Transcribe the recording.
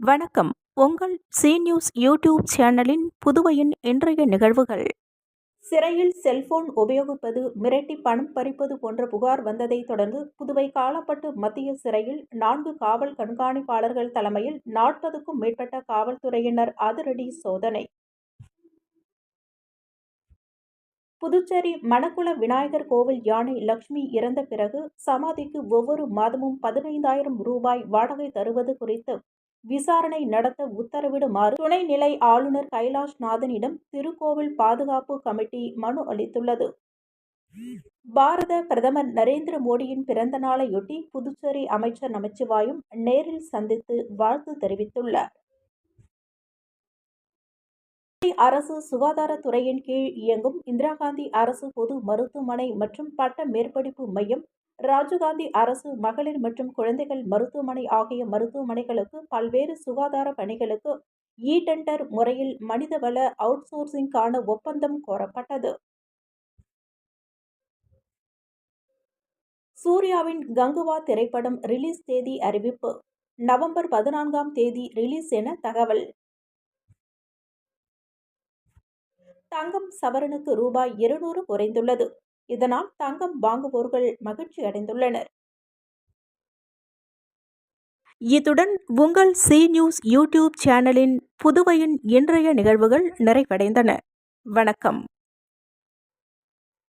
வணக்கம். உங்கள் C news YouTube சேனலின் புதுவையின் இன்றைய நிகழ்வுகள். சிறையில் செல்போன் உபயோகிப்பது மிரட்டி பணம் பறிப்பது போன்ற புகார் வந்ததைத் தொடர்ந்து புதுவை காலப்பட்டு மத்திய சிறையில் நான்கு காவல் கண்காணிப்பாளர்கள் தலைமையில் நாற்பதுக்கும் மேற்பட்ட காவல்துறையினர் அதிரடி சோதனை. புதுச்சேரி மணக்குள விநாயகர் கோவில் யானை லக்ஷ்மி இறந்த பிறகு சமாதிக்கு ஒவ்வொரு மாதமும் பதினைந்தாயிரம் ரூபாய் வாடகை தருவது குறித்து விசாரணை நடத்த உத்தரவிடுமாறு துணைநிலை ஆளுநர் கைலாஷ் நாதனிடம் திருக்கோவில் பாதுகாப்பு கமிட்டி மனு அளித்துள்ளது. பாரத பிரதமர் நரேந்திர மோடியின் பிறந்த நாளையொட்டி புதுச்சேரி அமைச்சர் நமச்சிவாயும் நேரில் சந்தித்து வாழ்த்து தெரிவித்துள்ளார். அரசு சுகாதாரத்துறையின் கீழ் இயங்கும் இந்திரா காந்தி அரசு பொது மருத்துவமனை மற்றும் பட்ட மேற்படிப்பு மையம் ராஜீவ்காந்தி அரசு மகளிர் மற்றும் குழந்தைகள் மருத்துவமனை ஆகிய மருத்துவமனைகளுக்கு பல்வேறு சுகாதார பணிகளுக்கு இ டெண்டர் முறையில் மனிதவள அவுட்சோர்சிங்கான ஒப்பந்தம் கோரப்பட்டது. சூர்யாவின் கங்குவா திரைப்படம் ரிலீஸ் தேதி அறிவிப்பு. நவம்பர் பதினான்காம் தேதி ரிலீஸ் என தகவல். தங்கம் சவரனுக்கு ரூபாய் இருநூறு குறைந்துள்ளது. இதனால் தங்கம் வாங்குவோர்கள் மகிழ்ச்சி அடைந்துள்ளனர். இத்துடன் உங்கள் சி நியூஸ் யூடியூப் சேனலின் புதுவையின் இன்றைய நிகழ்வுகள் நிறைவடைந்தன. வணக்கம்.